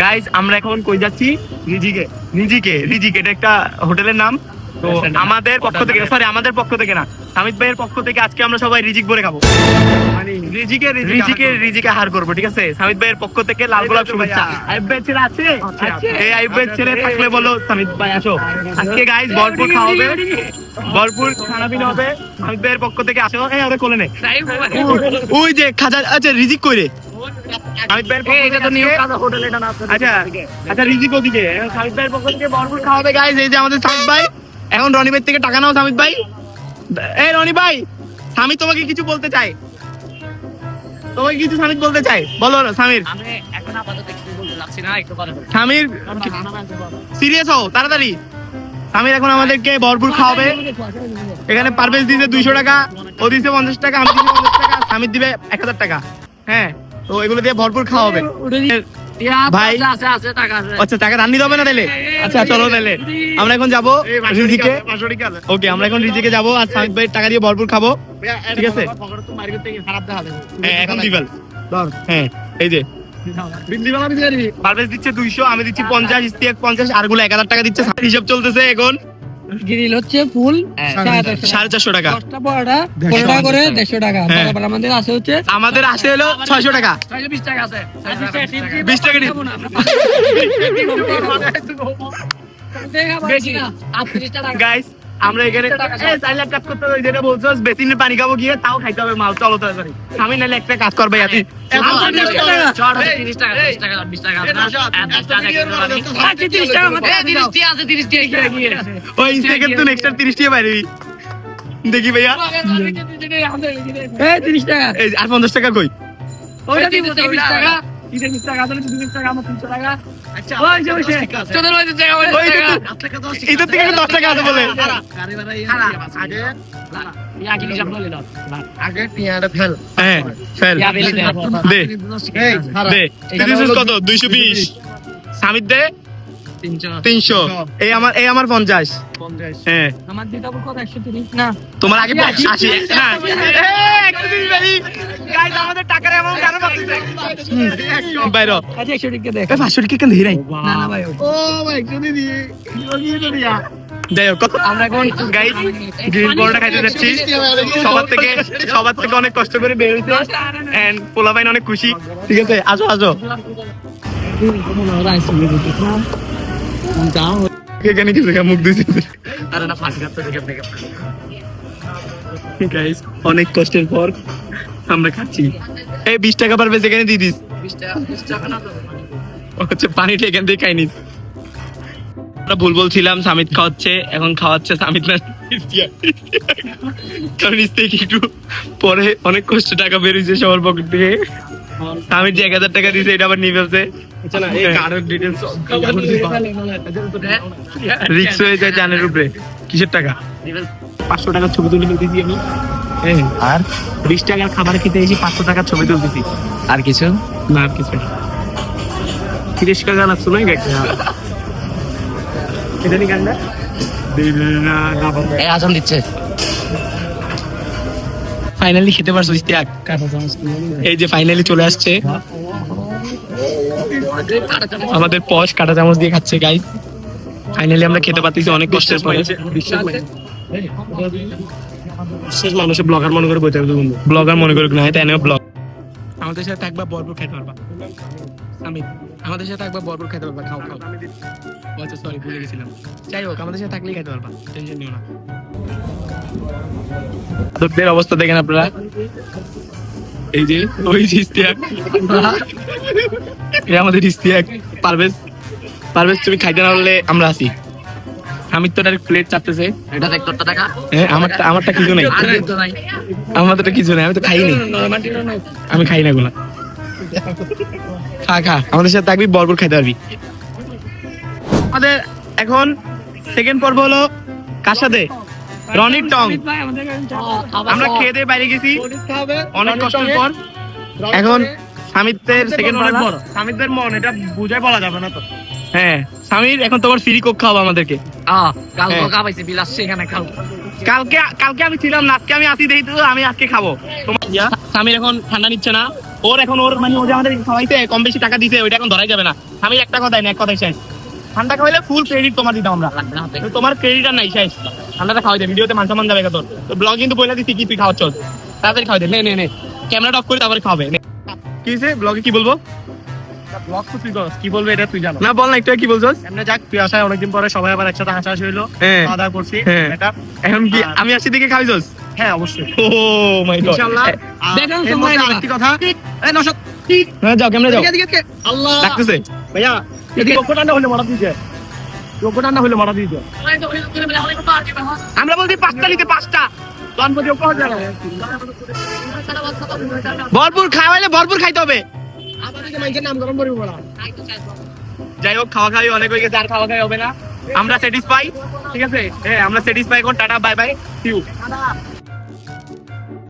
Guys আমরা এখন কই যাচ্ছি? রিজিকে। রিজিকে রিজিক এটা একটা হোটেলের নাম। তো আমাদের পক্ষ থেকে সরি আমাদের পক্ষ থেকে না। সামিত ভাইয়ের পক্ষ থেকে আজকে আমরা সবাই রিজিক বলে খাব। মানে রিজিকে রিজিকে রিজিকে হার করব। ঠিক আছে? সামিত ভাইয়ের পক্ষ থেকে লাল গোলাপ শুভেচ্ছা। আইব ভাইয়ের ছেলে আছে? এই আইব ভাইয়ের ছেলে থাকলে বলো সামিত ভাই আসো। আজকে গাইজ ভরপুর খাওয়া হবে। ভরপুর খানা পিনা হবে। সামিত ভাইয়ের পক্ষ থেকে আসো। এই ওরে কোলে নে। ওই যে খাজা আচ্ছা রিজিক কইরে আচ্ছা আচ্ছা রিজিক ওদিকে এখন সামিত থেকে ভরপুর খাওয়াবে গাইজ এই যে আমাদের সামিত ভাই এখন রনি ভাই থেকে টাকা নাও সামিত ভাই। এই রনি ভাই সামিত তোমাকে কিছু বলতে চাই তোমাকে কিছু সামিত বলতে চাই বলো সামির। সামির সিরিয়াস হও তাড়াতাড়ি। সামির এখন আমাদেরকে ভরপুর খাওয়াবে। এখানে পারভেজ দিছে দুইশো টাকা ও দিছে পঞ্চাশ টাকা আমি দিছি পঞ্চাশ টাকা সামির দিবে এক হাজার টাকা। হ্যাঁ। তো এগুলো দিয়ে ভরপুর ভাই। আছে টাকা আছে। আচ্ছা টাকা রান্নি হবে না তাহলে? আচ্ছা চলো তাহলে। আমরা এখন যাব রিজিকে ওকে আমরা এখন রিজিকে যাব আর ভাই টাকা দিয়ে ভরপুর খাব। ঠিক আছে? এখন হ্যাঁ এই যে। দিচ্ছে দুইশো আমি দিচ্ছি পঞ্চাশ পঞ্চাশ আরগুলো এক হাজার টাকা দিচ্ছে। হিসাব চলতেছে এখন। গ্রিল হচ্ছে ফুল সাড়ে চারশো টাকা। দশটা পরোটা পনেরো টাকা। করে দেড়শো টাকা। হ্যাঁ। তারপর আমাদের আছে হচ্ছে আমাদের আসে হলো ছয়শো টাকা। বিশ টাকা আছে। বিশ টাকা দিন বেশি না। আটত্রিশ টাকা গাইস আমরা এখানে চাইলে কাজ করতে হবে যেটা বলছো বেসিনে পানি খাব গিয়ে তাও খাইতে হবে মাল। চলো তাড়াতাড়ি। আমি নাহলে একটা কাজ করবে ইয়াতি। আচ্ছা, দেখি ভাইয়া। এই তিরিশ টাকা। এই আর পঞ্চাশ টাকা কই। টাকা। তিরিশ টাকা তাহলে তিরিশ টাকা আমার তিনশো টাকা। ওই যে, ওই যে। তোদের ওই জায়গা, ওই থেকে দশ টাকা আছে বলে। কি হিসাব করলি হ্যাঁ ফেল। দে। দে। দে তুই দিছিস কত? দুইশো বিশ। সামিত দে। তিনশো। তিনশো। এই আমার এই আমার পঞ্চাশ। হ্যাঁ। আমার দিতে কত? একশো তিরিশ? না। তোমার আগে আশি। না। বাইরো আচ্ছা একশো টাকা দেখ এ টাকা কেন ধীরাই না না ভাই যাই হোক আমরা এখন গাইজ গ্রিল পরোটা খাইতে যাচ্ছি। সবার থেকে সবার থেকে অনেক কষ্ট করে বের হয়েছে। এন্ড পোলা পাইন অনেক খুশি। ঠিক আছে আসো আসো। এখানে কিছু মুখ দিয়েছি আরে না, ফাঁসি। গাইজ অনেক কষ্টের পর আমরা খাচ্ছি। এই বিশ টাকা পারবে সেখানে দিয়ে দিস। বিশ টাকা, বিশ টাকা না তো। ও হচ্ছে পানিটা এখান থেকে খাই নিস। আমরা ভুল বলছিলাম সামিত খাওয়াচ্ছে এখন খাওয়াচ্ছে সামিত না কারণ একটু পরে অনেক কষ্ট টাকা বেরিয়েছে সবার পকেট থেকে। সামিত যে এক হাজার টাকা দিয়েছে এটা আবার নিয়ে ফেলছে। রিক্স হয়ে? যায় জানের উপরে। কিসের টাকা? পাঁচশো টাকার ছবি তুলে ফেলতেছি আমি। হ্যাঁ, আর? বিশ টাকার খাবার খেতে এসে পাঁচশো টাকার ছবি তুলতেছি। আর কিছু? না আর কিছু না। তিরিশ টাকা না একটা এটা নি গানটা? এই দিচ্ছে। ফাইনালি খেতে পারছ ইস্তিয়াক এই যে ফাইনালি চলে আসছে। আমাদের পশ কাটা চামচ দিয়ে খাচ্ছে গাইস ফাইনালি আমরা খেতে পারতেছি অনেক কষ্টের পরে। শেষ মানুষের ব্লগার মনে করে বইতে হবে ব্লগার মনে করে না তাই ব্লগ আমাদের সাথে একবার বরবর খেতে পারবা। আমি আমাদের সাথে একবার বরবর খেতে পারবা খাও খাও। আচ্ছা সরি ভুলে গেছিলাম। যাই হোক আমাদের সাথে থাকলেই খেতে পারবা টেনশন নিও না। অবস্থা দেখেন আপনারা। এই যে ওই যে ইস্তিয়াক এই আমাদের ইস্তিয়াক পারভেজ পারভেজ তুমি খাইতে না বললে আমরা আসি। আমি তো প্লেট চাপতেছে। এটা দেখ। তোরটা টাকা হ্যাঁ আমারটা আমারটা কিছু নেই। আমাদেরটা কিছু নেই আমি তো খাইনি। আমি খাই না গুলা খা খা আমাদের সাথে থাকবি বরবর খাইতে পারবি। আমাদের এখন সেকেন্ড পর্ব হলো কার সাথে? রনির টং। আমরা খেয়ে দিয়ে বাইরে গেছি। অনেক কষ্টের পর। এখন সামিতের সেকেন্ড পর সামিতের মন। এটা বুঝাই বলা যাবে না তো। হ্যাঁ সামির এখন তোমার ফ্রি কোক খাওয়াবো আমাদেরকে। আহ, কাল তো হ্যাঁ। খাও। কালকে কালকে আমি ছিলাম না আজকে আমি আসি দেখি তো আমি আজকে খাব। তোমার এখন ঠান্ডা নিচ্ছে না। ওর এখন ওর মানে ও যে আমাদের খাওয়াইছে কম বেশি টাকা দিছে ওইটা এখন ধরাই যাবে না। আমি একটা কথাই না এক কথাই শেষ। ঠান্ডা খাওয়াইলে ফুল ক্রেডিট তোমার দিতাম আমরা। তোমার ক্রেডিট আর নাই শেষ। ঠান্ডাটা খাওয়াই দে ভিডিওতে মান সম্মান যাবে তোর তো ব্লগ কিন্তু বলে দিচ্ছি কি তুই খাওয়াচ্ছ তাড়াতাড়ি খাওয়াই দে নে নে নে। ক্যামেরাটা অফ করে তারপরে খাওয়াবে কি ব্লগে কি বলব? ব্লগ তো তুই কি বলবে এটা তুই জানো? না বল না একটু কি বলছস এমনি যাক তুই আসায় অনেকদিন পরে সবাই আবার একসাথে হাসাহাসি হইল। করছি। এটা। এখন কি আমি আসছি দিকে খাইছস হ্যাঁ অবশ্যই। ও মাই গড ইনশাআল্লাহ। আর দেখেন এর সময় মধ্যে না। আরেকটি কথা। এই নশত হ্যাঁ যাও ক্যামেরা যাও? এদিকে এদিকে আল্লাহ। ডাকতেছে। ভাইয়া এদিকে। লোক ঠান্ডা হলে মারা দিয়েছে লোক ঠান্ডা হলে মারা দিয়েছে আমরা বলছি পাঁচটা নিতে ভরপুর খাওয়াইলে ভরপুর খাইতে হবে। যাই হোক, খাওয়া খাওয়াই অনেক হয়ে গেছে, আর খাওয়া খাওয়াই হবে না। আমরা স্যাটিসফাই ঠিক আছে? হ্যাঁ আমরা স্যাটিসফাই এখন, টাটা বাই বাই সিউ